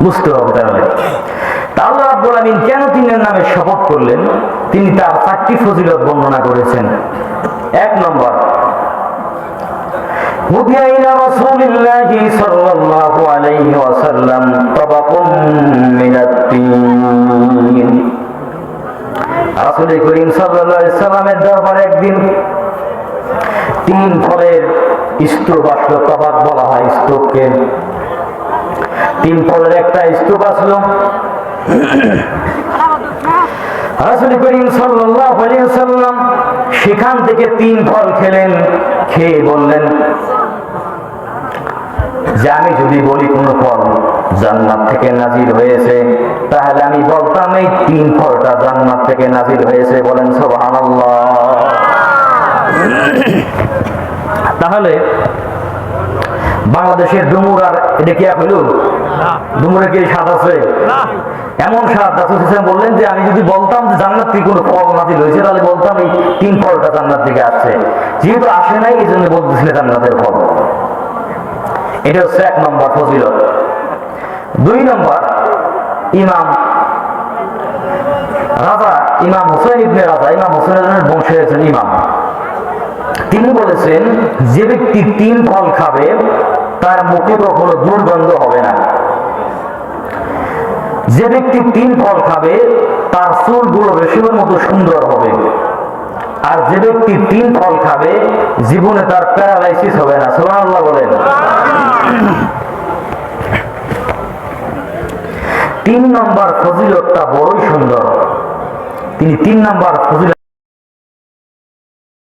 বুঝতে হবে তাহলে তা আল্লাহ রাব্বুল আমিন কেন তিনের নামে শপথ করলেন তিনি তার চারটি ফজিলত বর্ণনা করেছেন এক নম্বর هدي إلى رسول الله صلى الله عليه وسلم طبق من التين রাসূল করিম সাল্লাল্লাহু আলাইহি সাল্লামের দরবারে একদিন তিন ফলের স্তূপ আসলো তবাক বলা হয় স্তূপকে তিন ফলের একটা স্তূপ আসলো। সেখান থেকে তিন ফল খেলেন, খেয়ে বললেন, যে আমি যদি বলি কোন ফল জান্নাত থেকে নাজিল হয়েছে, তাহলে আমি বলতাম এই তিন ফলটা জান্নাত থেকে নাজিল হয়েছে। বলেন, সুবহানাল্লাহ। তাহলে বাংলাদেশের ডুমুর আর এটা কি হইল ডুমুরে কি স্বাদ আছে। এমন স্বাদ রাসূল হোসেন বললেন যে আমি যদি বলতাম যে জান্নাত থেকে কোনো ফল নাজিল হয়েছে তাহলে বলতাম এই তিন ফলটা জান্নাত থেকে আসছে। যেহেতু আসে নাই এই জন্য বলতেছিলেন জান্নাতের ফল। এটা হচ্ছে এক নম্বর ফজিলত। দুই নম্বর ইমাম রাজা ইমাম হোসেন ইবনে রাজা ইমাম হোসেনের বংশে আছেন ইমাম। তিনি বলেছেন যে ব্যক্তি তিন ফল খাবে তার মুখে কখনো দুর্গন্ধ হবে না। যে ব্যক্তি তিন ফল খাবে, তার চুলগুলো রেশমের মতো সুন্দর হবে। আর যে ব্যক্তি তিন ফল খাবে, জীবনে তার প্যারালাইসিস হবে না। সুবহানাল্লাহ বলেন। তিন নম্বর ফজিলতটা বড়ই সুন্দর। তিনি তিন নম্বর ফজিলত